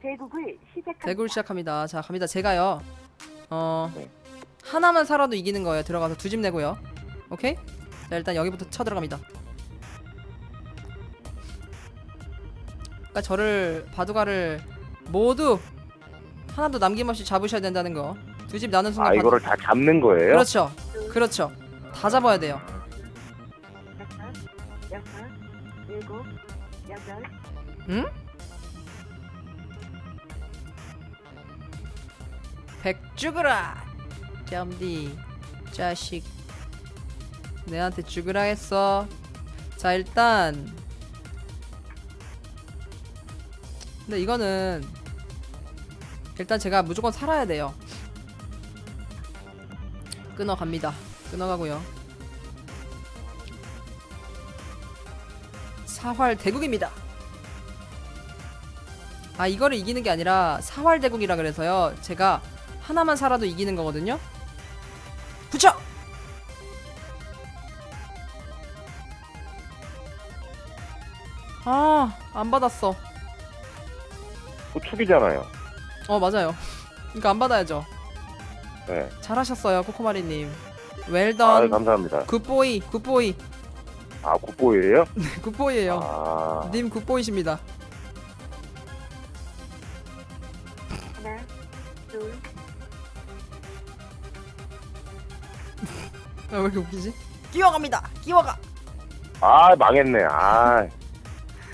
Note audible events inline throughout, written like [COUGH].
대국을 시작합니다. 대굴 시작합니다. 자 갑니다. 제가요. 어 네. 하나만 살아도 이기는 거예요. 들어가서 두 집 내고요. 오케이? 자 일단 여기부터 쳐 들어갑니다. 그러니까 저를 바둑알을 모두 하나도 남김없이 잡으셔야 된다는 거. 두 집 나눈 순간 아 이거를 다 잡는 거예요? 그렇죠. 그렇죠. 다 잡아야 돼요. 여섯, 일곱, 여덟, 응? 백 죽으라. 점디 자식. 내한테 죽으라 했어. 자 일단. 근데 이거는 일단 제가 무조건 살아야 돼요. 끊어갑니다. 끊어가고요. 사활 대국입니다. 아 이거를 이기는 게 아니라 사활 대국이라 그래서요. 제가 하나만 살아도 이기는 거거든요. 붙여! 아 안 받았어. 그 축이잖아요. 어 맞아요. 이거 안 받아야죠. 네. 잘하셨어요 코코마리님. 아 웰던 감사합니다. 굿보이 굿보이 아 국보예요? 굿보이에요. [LAUGHS] 아. 님 굿보이십니다. 하나, 둘, 왜 이렇게 웃기지? 끼워갑니다 끼워가 아, 망했네. 아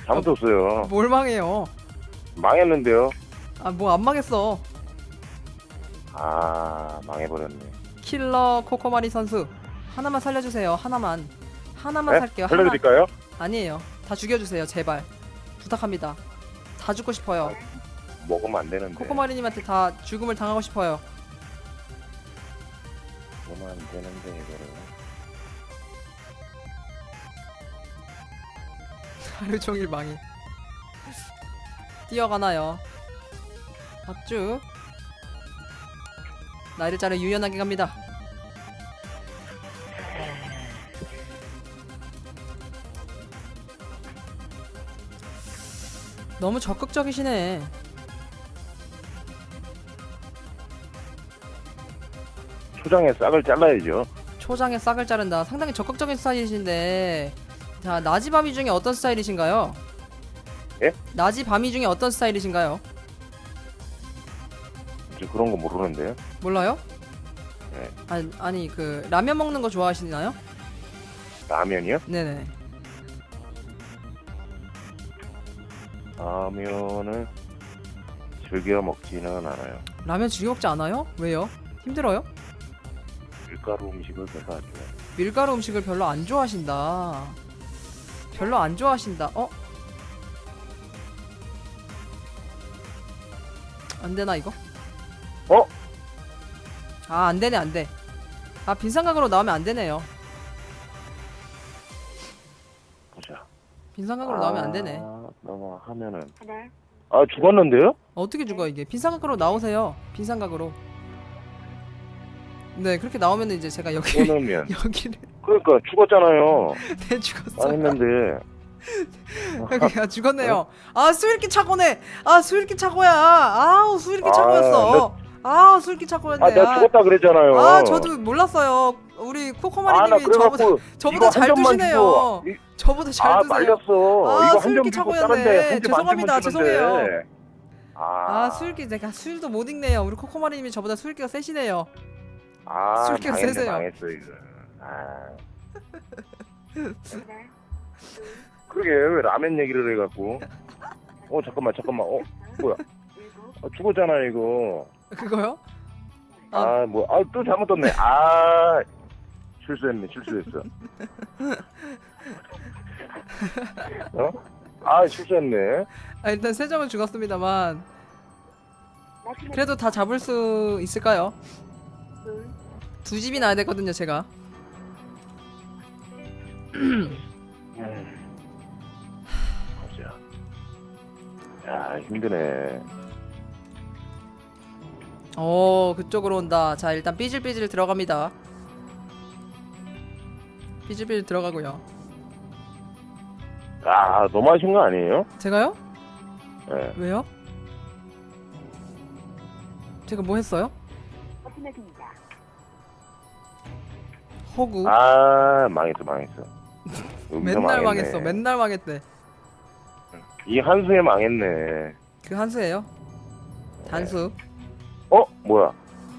잘못했어요. 뭘 망해요 망했는데요. 아 뭐 안 망했어 아 망해버렸네. 킬러 코코마리 선수 하나만 살려주세요 하나만 하나만 네? 살게요 하나 살려드릴까요? 아니에요 다 죽여주세요 제발 부탁합니다 다 죽고 싶어요 먹으면 안 되는데. 코코마리님한테 다 죽음을 당하고 싶어요 되는데 이거를. 하루 종일 망해 뛰어가나요? 박쭉 나이를 자르 유연하게 갑니다. 너무 적극적이시네 초장에 싹을 잘라야죠. 초장에 싹을 자른다 상당히 적극적인 스타일이신데 자 낮이 밤이 중에 어떤 스타일이신가요? 예? 낮이 밤이 중에 어떤 스타일이신가요? 이제 그런 거 모르는데요. 몰라요? 네. 아니, 아니 그 라면 먹는 거 좋아하시나요? 라면이요? 네네 라면을 즐겨 먹지는 않아요. 라면 즐겨 먹지 않아요? 왜요? 힘들어요? 밀가루 음식을 별로 안 좋아해요. 밀가루 음식을 별로 안 좋아하신다 별로 안 좋아하신다 어? 안 되나 이거? 어? 아 안 되네 안 돼. 아 빈상각으로 나오면 안 되네요. 보자. 빈상각으로 나오면 안 되네. 아, 너무 하면은 하나, 아 죽었는데요? 어떻게 죽어 이게? 빈상각으로 나오세요. 빈상각으로. 네 그렇게 나오면 이제 제가 여기 끊으면 [LAUGHS] 여기를 그러니까 죽었잖아요. [LAUGHS] 네 죽었어요. [LAUGHS] 여기 아 죽었네요. 아 수일기 차고네. 아 수일기 차고야. 아우 수일기 아, 차고였어. 아 수일기 아 차고였네. 내가 죽었다 그랬잖아요. 아 저도 몰랐어요. 우리 아, 나 코코마리님이 저보다 그래갖고 저보다 이거 잘 한 점만 드시네요. 주고 이- 저보다 잘 아 드세요. 말렸어. 아, 이거 한 주고 차고였네. 다른데 한점 죄송합니다. 죄송해요. 아, 아 수일기 내가 수일도 못 읽네요. 우리 코코마리님이 저보다 수일기가 세시네요. 아, 망했네, 세세요. 망했어 이거. 아, [LAUGHS] 그러게 왜 라면 얘기를 해갖고. 어 잠깐만 잠깐만. 어 뭐야? 아, 죽었잖아 이거. 그거요? 아. 아뭐 아 또 잘못 떴네. 아 실수했네 실수했어. [LAUGHS] 어? 아 실수했네. 아 일단 세 점은 죽었습니다만 그래도 다 잡을 수 있을까요? 둘, 두 집이 나야 되거든요 제가. 음. 보자. 야 힘드네. 오 그쪽으로 온다. 자 일단 삐질삐질 들어갑니다. 삐질삐질 들어가고요. 아 너무 하신 거 아니에요? 제가요? 예. 왜요? 제가 뭐 했어요? 말씀해줍니다. 허구. 아 망했어 망했어. [LAUGHS] 여기서 맨날 망했네. 망했어. 맨날 망했대. 이 한수에 망했네. 그 한수예요. 단수. 어 뭐야?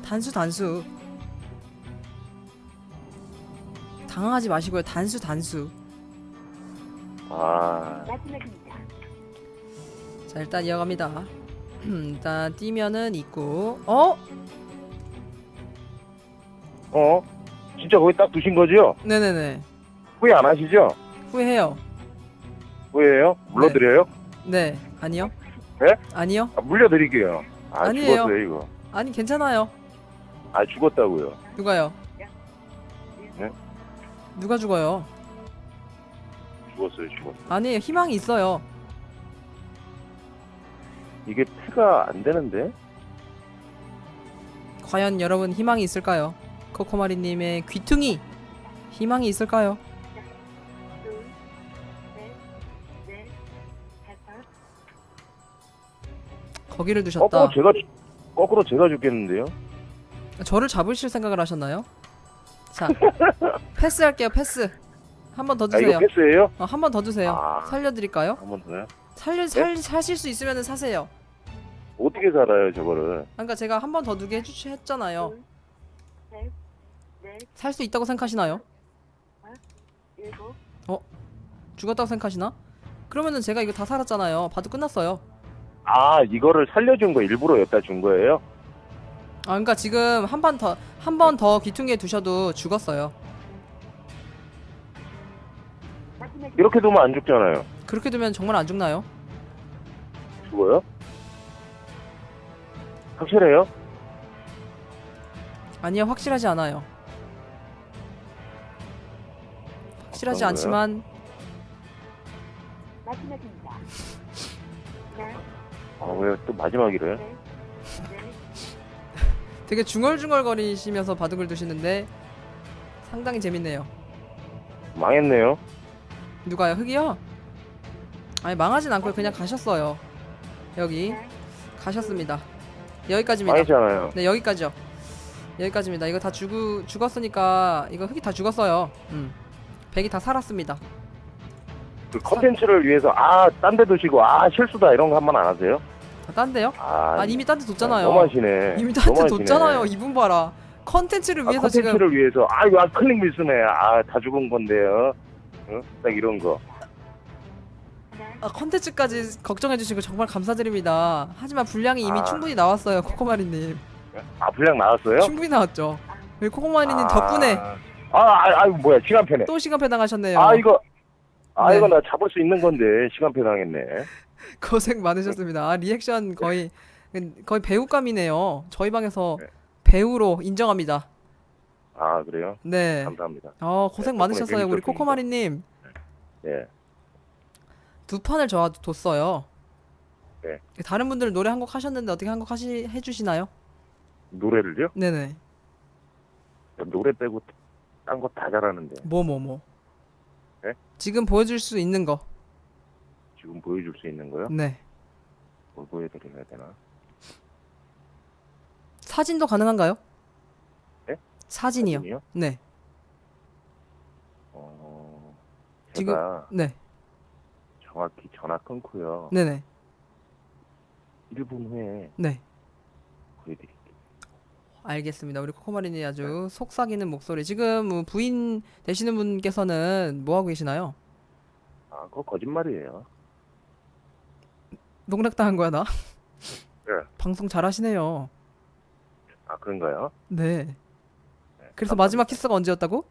단수 단수. 당황하지 마시고요. 단수 단수. 아 말씀해줍니다. 자 일단 이어갑니다. 일단 뛰면은 있고. 어? 어? 진짜 거기 딱 두신 거죠? 네네네. 후회 안 하시죠? 후회해요. 후회해요? 물러드려요? 네. 아니요. 네? 아니요. 아, 물려드릴게요. 아 아니에요. 죽었어요 이거. 아니 괜찮아요. 아 죽었다고요. 누가요? 네? 누가 죽어요? 죽었어요 죽었어. 아니에요. 희망이 있어요. 이게 패가 안 되는데? 과연 여러분 희망이 있을까요? 코코마리님의 귀퉁이 희망이 있을까요? 거기를 거꾸로 두셨다. 제가 죽- 거꾸로 제가 죽겠는데요? 저를 잡으실 생각을 하셨나요? 자, [LAUGHS] 패스할게요. 패스. 한 번 더아 이거 주세요. 패스예요? 어, 한 번 더 주세요. 아. 살려드릴까요? 한 번 더요? 살려 살 사실 수 있으면 사세요. 어떻게 살아요 저거를? 그러니까 제가 한 번 더 두게 해주 했잖아요. 넷, 살 수 있다고 생각하시나요? 일곱. 죽었다고 생각하시나? 그러면은 제가 이거 다 살았잖아요. 봐도 끝났어요. 아 이거를 살려준 거 일부러 여기다 준 거예요? 아, 그러니까 지금 한 번 더 한 번 더 귀퉁이에 두셔도 죽었어요. 이렇게 두면 안 죽잖아요. 그렇게 두면 정말 안 죽나요? 죽어요? 확실해요? 아니요, 확실하지 않아요. 확실하지 않지만. 하나, 아왜 또 마지막이래? 셋, 넷, [LAUGHS] 되게 중얼중얼거리시면서 바둑을 두시는데 상당히 재밌네요. 망했네요. 누가요? 흑이요? 아니 망하진 않고 그냥 가셨어요. 여기 하나, 가셨습니다. 여기까지입니다. 망했잖아요. 네 여기까지요. 여기까지입니다. 이거 다 죽, 죽었으니까 이거 흑이 다 죽었어요. 음. 백이 다 살았습니다. 그 컨텐츠를 위해서 아 딴 데 두시고 아 실수다 이런 거 한 번 안 하세요? 아, 딴데요? 아, 아 이미 딴 데 뒀잖아요. 너무하시네. 이미 딴 데 너무하시네. 뒀잖아요. 이분 봐라. 컨텐츠를 아, 위해서 지금 컨텐츠를 위해서 아 이거 아, 클릭 밀수네. 아 다 죽은 건데요. 어? 딱 이런 거. 아, 컨텐츠까지 걱정해 주시고 정말 감사드립니다. 하지만 분량이 이미 아. 충분히 나왔어요. 코코마리님. 아 분량 나왔어요? 충분히 나왔죠. 우리 코코마리님 아. 덕분에 아, 아, 아, 뭐야 시간패네. 또 시간패 당하셨네요. 아 이거 아 네. 이거 나 잡을 수 있는 건데 시간패 당했네. [LAUGHS] 고생 많으셨습니다. 아, 리액션 거의 거의 배우감이네요. 저희 방에서 네. 배우로 인정합니다. 아 그래요? 네. 감사합니다. 어 고생 네, 많으셨어요. 우리 재밌었습니다. 코코마리님 예. 두 판을 저뒀어요. 네. 다른 분들 노래 한 곡 하셨는데 어떻게 한 곡 하시 해주시나요? 노래를요? 네네. 노래 빼고 딴 거 다 잘하는데 뭐 뭐 뭐. 네? 지금 보여줄 수 있는 거. 지금 보여줄 수 있는 거요? 네. 뭘 보여드려야 되나? 사진도 가능한가요? 네? 사진이요. 사진이요? 네. 어, 지금- 제가 네. 정확히 전화 끊고요. 네네. 1분 후에 네. 보여드릴게요. 알겠습니다. 우리 코코마린이 아주 속삭이는 목소리. 지금 뭐 부인 되시는 분께서는 뭐 하고 계시나요? 아, 그거 거짓말이에요. 농락당한 거야 나? [LAUGHS] 네. 방송 잘하시네요. 아, 그런가요? 네. 네, 그래서. 마지막 키스가 언제였다고?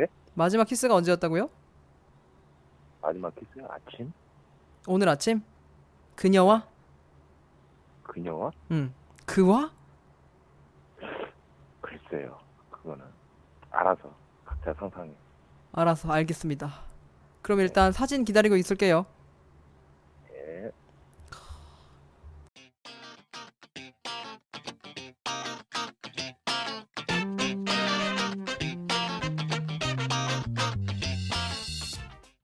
예? 마지막 키스가 언제였다고요? 마지막 키스 아침? 오늘 아침? 그녀와? 그녀와? 응. 그와? 글쎄요. 그거는 알아서 각자 상상해. 알아서 알겠습니다. 그럼 일단 사진 기다리고 있을게요.